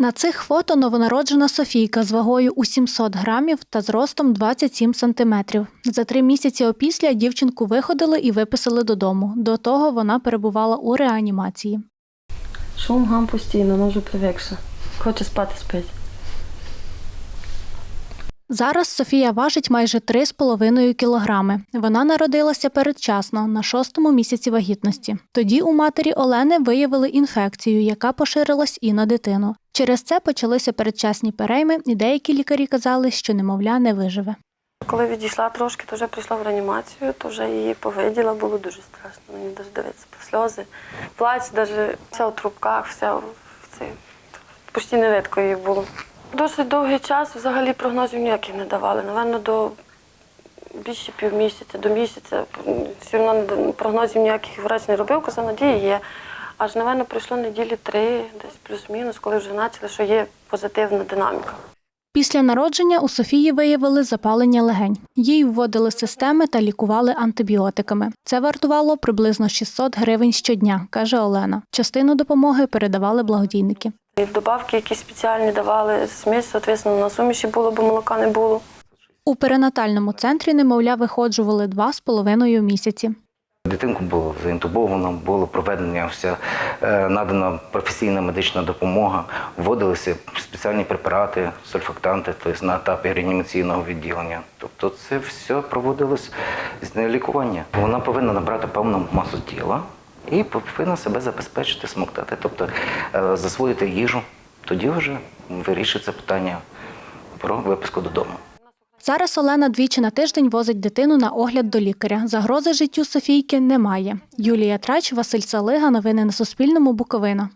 На цих фото новонароджена Софійка з вагою у 700 грамів та зростом 27 сантиметрів. За три місяці опісля дівчинку виходили і виписали додому. До того вона перебувала у реанімації. Шум гам постійно, вона вже привикша. Хоче спати спить. Зараз Софія важить майже 3,5 кілограми. Вона народилася передчасно на шостому місяці вагітності. Тоді у матері Олени виявили інфекцію, яка поширилась і на дитину. Через це почалися передчасні перейми, і деякі лікарі казали, що немовля не виживе. Коли відійшла трошки, то вже прийшла в реанімацію, то вже її повиділа, було дуже страшно. Мені навіть дивитися по сльози. Плач, навіть вся у трубках, вся в цей. Почти не видко її було. Досить довгий час взагалі прогнозів ніяких не давали. Наверно, до більше півмісяця, до місяця. Все одно прогнозів ніяких врач не робив, казав, надія є. Аж, напевно, пройшло неділі три, десь плюс-мінус, коли вже почали, що є позитивна динаміка. Після народження у Софії виявили запалення легень. Їй вводили системи та лікували антибіотиками. Це вартувало приблизно 600 гривень щодня, каже Олена. Частину допомоги передавали благодійники. І добавки якісь спеціальні давали, смесь, соответственно, на суміші було, бо молока не було. У перинатальному центрі немовля виходжували два з половиною місяці. Дитинку було заінтубовано, було проведення вся е, надана професійна медична допомога, вводилися спеціальні препарати, сульфактанти, тобто на етапі реанімаційного відділення. Тобто це все проводилось з лікування. Вона повинна набрати певну масу тіла і повинна себе забезпечити, смоктати, тобто е, засвоїти їжу. Тоді вже вирішиться питання про випуску додому. Зараз Олена двічі на тиждень возить дитину на огляд до лікаря. Загрози життю Софійки немає. Юлія Трач, Василь Салига. Новини на Суспільному. Буковина.